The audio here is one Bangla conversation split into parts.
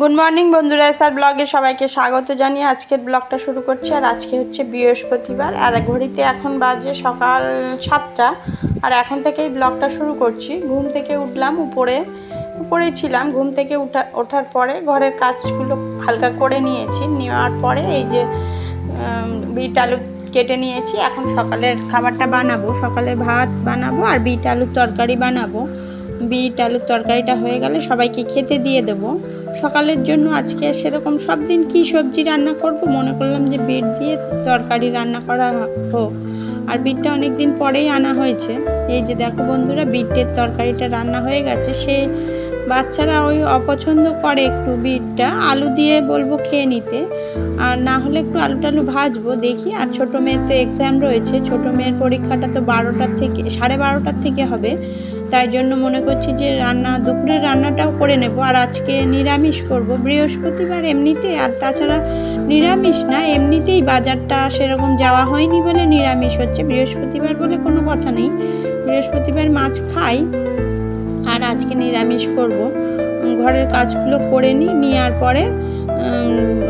গুড মর্নিং বন্ধুরা। স্যার ব্লগে সবাইকে স্বাগত জানিয়ে আজকের ব্লগটা শুরু করছি। আর আজকে হচ্ছে বৃহস্পতিবার। আর ঘড়িতে এখন বাজে সকাল সাতটা। আর এখন থেকেই ব্লগটা শুরু করছি। ঘুম থেকে উঠলাম উপরে। উপরেই ছিলাম। ঘুম থেকে উঠা, ওঠার পরে ঘরের কাজগুলো হালকা করে নিয়েছি। নেওয়ার পরে এই যে বিট আলু কেটে নিয়েছি। এখন সকালের খাবারটা বানাবো। সকালে ভাত বানাবো আর বিট আলুর তরকারি বানাবো। বিট, আলুর তরকারিটা হয়ে গেলে সবাইকে খেতে দিয়ে দেবো। সকালের জন্য আজকে সেরকম সব দিন কী সবজি রান্না করব? মনে করলাম যে বিট দিয়ে তরকারি রান্না করা হোক। আর বিটটা অনেক দিন পরেই আনা হয়েছে। এই যে দেখো বন্ধুরা, বিটের তরকারিটা রান্না হয়ে গেছে। সে বাচ্চারা ওই অপছন্দ করে একটু বিটটা, আলু দিয়ে বলব খেয়ে নিতে। আর না হলে একটু আলু টালু ভাজবো, দেখি। আর ছোটো মেয়ের তো এক্সাম রয়েছে। ছোটো মেয়ের পরীক্ষাটা তো বারোটার থেকে, সাড়ে বারোটার থেকে হবে। তাই জন্য মনে করছি যে রান্না, দুপুরের রান্নাটাও করে নেব। আর আজকে নিরামিষ করব। বৃহস্পতিবার এমনিতে, আর তাছাড়া নিরামিষ না, এমনিতেই বাজারটা সেরকম যাওয়া হয়নি বলে নিরামিষ হচ্ছে। বৃহস্পতিবার বলে কোনো কথা নেই। বৃহস্পতিবার মাছ খাই, আর আজকে নিরামিষ করব। ঘরের কাজগুলো করে নিই, নেওয়ার পরে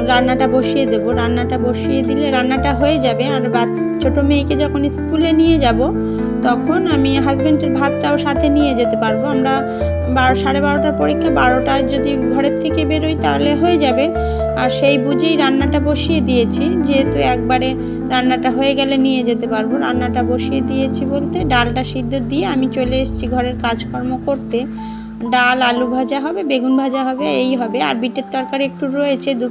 রান্নাটা বসিয়ে দেব। রান্নাটা বসিয়ে দিলে রান্নাটা হয়ে যাবে। আর বা ছোটো মেয়েকে যখন স্কুলে নিয়ে যাব, তখন আমি হাজব্যান্ডের ভাতটাও সাথে নিয়ে যেতে পারব। আমরা বারো, সাড়ে বারোটার পরীক্ষা, বারোটায় যদি ঘরের থেকে বেরোই তাহলে হয়ে যাবে। আর সেই বুঝেই রান্নাটা বসিয়ে দিয়েছি। যেহেতু একবারে রান্নাটা হয়ে গেলে নিয়ে যেতে পারব। রান্নাটা বসিয়ে দিয়েছি বলতে ডালটা সিদ্ধ দিয়ে আমি চলে এসেছি ঘরের কাজকর্ম করতে। ডাল, আলু ভাজা হবে, বেগুন ভাজা হবে, এই হবে। আর বিটের তরকারি একটু রয়েছে দু,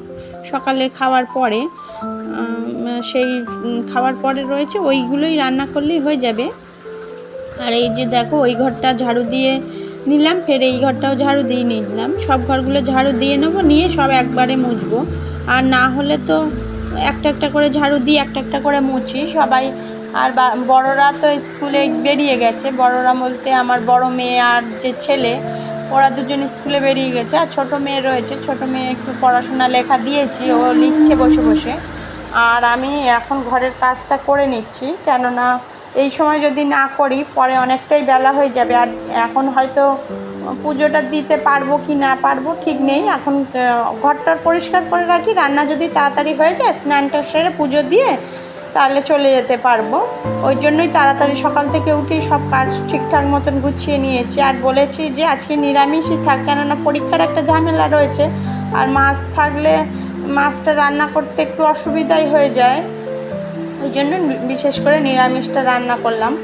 সকালের খাওয়ার পরে। সেই খাওয়ার পরে রয়েছে, ওইগুলোই রান্না করলেই হয়ে যাবে। আর এই যে দেখো, ওই ঘরটা ঝাড়ু দিয়ে নিলাম, ফের এই ঘরটাও ঝাড়ু দিয়ে নিলাম। সব ঘরগুলো ঝাড়ু দিয়ে নেব, নিয়ে সব একবারে মুছবো। আর না হলে তো একটা একটা করে ঝাড়ু দিয়ে একটা একটা করে মুছি। সবাই, আর বড়রা তো স্কুলে বেরিয়ে গেছে। বড়রা বলতে আমার বড় মেয়ে আর যে ছেলে ওরা দুজন স্কুলে বেরিয়ে গেছে আর ছোট মেয়ে রয়েছে। ছোট মেয়ে একটু পড়াশোনা লেখা দিয়েছি, ও লিখছে বসে বসে। আর আমি এখন ঘরের কাজটা করে নিচ্ছি, কেননা এই সময় যদি না করি, পরে অনেকটাই বেলা হয়ে যাবে। আর এখন হয়তো পুজোটা দিতে পারব কি না পারব ঠিক নেই। এখন ঘরটার পরিষ্কার করে রাখি। রান্না যদি তাড়াতাড়ি হয়ে যায় স্নানটা সেরে পুজো দিয়ে তাহলে চলে যেতে পারব। ওই জন্যই তাড়াতাড়ি সকাল থেকে উঠেই সব কাজ ঠিকঠাক মতন গুছিয়ে নিয়েছি। আর বলেছি যে আজকে নিরামিষই থাক, কেননা পরীক্ষার একটা ঝামেলা রয়েছে। আর মাছ থাকলে মাছটা রান্না করতে একটু অসুবিধাই হয়ে যায়। ওই জন্য বিশেষ করে নিরামিষটা রান্না করলাম।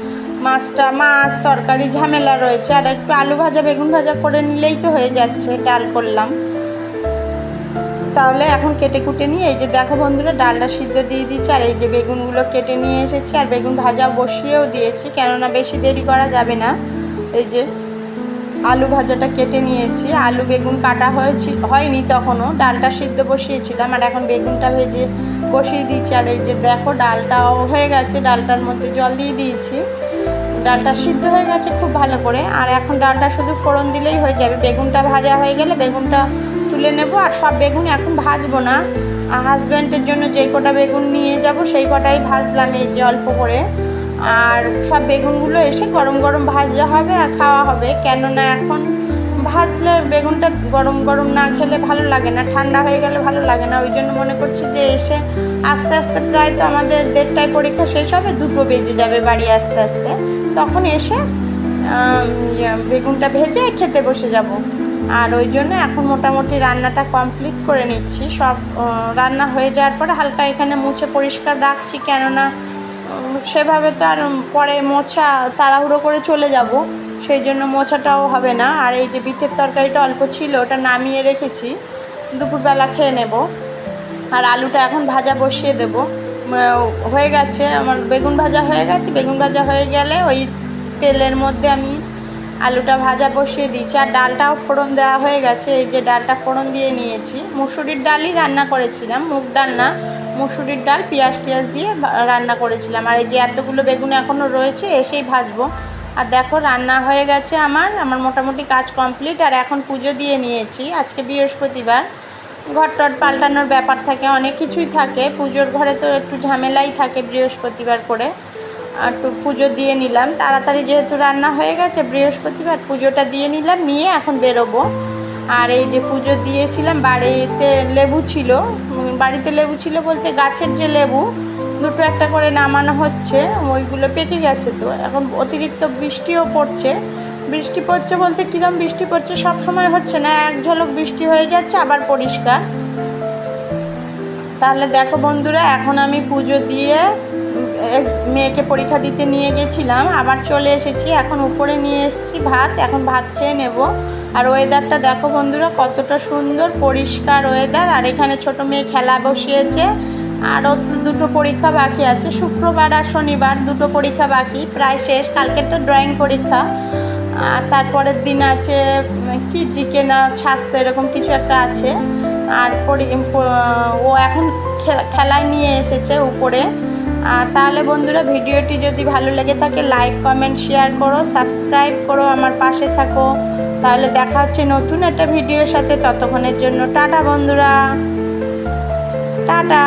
মাছটা, মাছ, তরকারি ঝামেলা রয়েছে। আর একটু আলু ভাজা, বেগুন ভাজা করে নিলেই তো হয়ে যাচ্ছে, ডাল করলাম। তাহলে এখন কেটে কুটে নিয়ে, এই যে দেখো বন্ধুরা, ডালটা সিদ্ধ দিয়ে দিচ্ছি আর এই যে বেগুনগুলো কেটে নিয়ে এসেছি, আর বেগুন ভাজা বসিয়েও দিয়েছি, কেননা বেশি দেরি করা যাবে না। এই যে আলু ভাজাটা কেটে নিয়েছি, আলু বেগুন কাটা হয়েছি, হয়নি তখনও, ডালটা সিদ্ধ বসিয়েছিলাম, আর এখন বেগুনটা ভেজে বসিয়ে দিয়েছি, আর এই যে দেখো ডালটাও হয়ে গেছে, ডালটার মধ্যে জল দিয়ে দিয়েছি, ডালটা সিদ্ধ হয়ে গেছে খুব ভালো করে, আর এখন ডালটা শুধু ফোড়ন দিলেই হয়ে যাবে, বেগুনটা ভাজা হয়ে গেলে বেগুনটা তুলে নেব আর সব বেগুন এখন ভাজবো না। হাজব্যান্ডের জন্য যে কটা বেগুন নিয়ে যাব সেই কটাই ভাজলাম এই যে অল্প করে। আর সব বেগুনগুলো এসে গরম গরম ভাজা হবে আর খাওয়া হবে। কেননা এখন ভাজলে বেগুনটা গরম গরম না খেলে ভালো লাগে না ঠান্ডা হয়ে গেলে ভালো লাগে না। ওই জন্য মনে করছি যে এসে আস্তে আস্তে প্রায় তো আমাদের দেড়টায় পরীক্ষা শেষ হবে দুটো বেজে যাবে বাড়ি আস্তে আস্তে। তখন এসে ইয়ে, বেগুনটা ভেজে খেতে বসে যাব। আর ওই জন্য এখন মোটামুটি রান্নাটা কমপ্লিট করে নিচ্ছি। সব রান্না হয়ে যাওয়ার পরে হালকা এখানে মুছে পরিষ্কার রাখছি, কেননা সেভাবে তো আর পরে মোছা তাড়াহুড়ো করে চলে যাব, সেই জন্য মোছাটাও হবে না। আর এই যে বিটের তরকারিটা অল্প ছিল, ওটা নামিয়ে রেখেছি, দুপুরবেলা খেয়ে নেব। আর আলুটা এখন ভাজা বসিয়ে দেব। হয়ে গেছে, আমার বেগুন ভাজা হয়ে গেছে, বেগুন ভাজা হয়ে গেলে ওই তেলের মধ্যে আমি আলুটা ভাজা বসিয়ে দিয়েছি। আর ডালটাও ফোড়ন দেওয়া হয়ে গেছে। এই যে ডালটা ফোড়ন দিয়ে নিয়েছি। মুসুরির ডালই রান্না করেছিলাম, মুগ ডাল না। মুসুরির ডাল পেঁয়াজ টিয়াজ দিয়ে রান্না করেছিলাম। আর এই যে এতগুলো বেগুন এখনও রয়েছে, এসেই ভাজবো। আর দেখো, রান্না হয়ে গেছে আমার। আমার মোটামুটি কাজ কমপ্লিট। আর এখন পুজো দিয়ে নিয়েছি। আজকে বৃহস্পতিবার। ঘর টট পাল্টানোর ব্যাপার থাকে, অনেক কিছুই থাকে। পুজোর ঘরে তো একটু ঝামেলাই থাকে বৃহস্পতিবার করে। একটু পুজো দিয়ে নিলাম। তাড়াতাড়ি যেহেতু রান্না হয়ে গেছে, বৃহস্পতিবার পুজোটা দিয়ে নিলাম, নিয়ে এখন বেরোবো। আর এই যে পুজো দিয়েছিলাম, বাড়িতে লেবু ছিল। বাড়িতে লেবু ছিল বলতে গাছের যে লেবু, দুটো একটা করে নামানো হচ্ছে, ওইগুলো পেকে গেছে তো। এখন অতিরিক্ত বৃষ্টিও পড়ছে। বৃষ্টি পড়ছে বলতে কিরম বৃষ্টি পড়ছে, সব সময় হচ্ছে না, এক ঝলক বৃষ্টি হয়ে যাচ্ছে, আবার পরিষ্কার। তাহলে দেখো বন্ধুরা, এখন আমি পুজো দিয়ে মেয়েকে পরীক্ষা দিতে নিয়ে গেছিলাম, আবার চলে এসেছি, এখন উপরে নিয়ে এসেছি ভাত, এখন ভাত খেয়ে নেব। আর ওয়েদারটা দেখো বন্ধুরা, কতটা সুন্দর, পরিষ্কার ওয়েদার আর এখানে ছোট মেয়ে খেলা বসিয়েছে, আরও দুটো পরীক্ষা বাকি আছে, শুক্রবার আর শনিবার দুটো পরীক্ষা বাকি, প্রায় শেষ, কালকের তো ড্রয়িং পরীক্ষা, আর তারপরের দিন আছে কি জিকে না স্বাস্থ্য এরকম কিছু একটা আছে, আর ও এখন খেলায় নিয়ে এসেছে উপরে। তাহলে বন্ধুরা ভিডিওটি যদি ভালো লেগে থাকে লাইক কমেন্ট শেয়ার করো সাবস্ক্রাইব করো আমার পাশে থাকো। তাহলে দেখা হচ্ছে নতুন একটা ভিডিওর সাথে। ততক্ষণের জন্য টাটা বন্ধুরা। টাটা।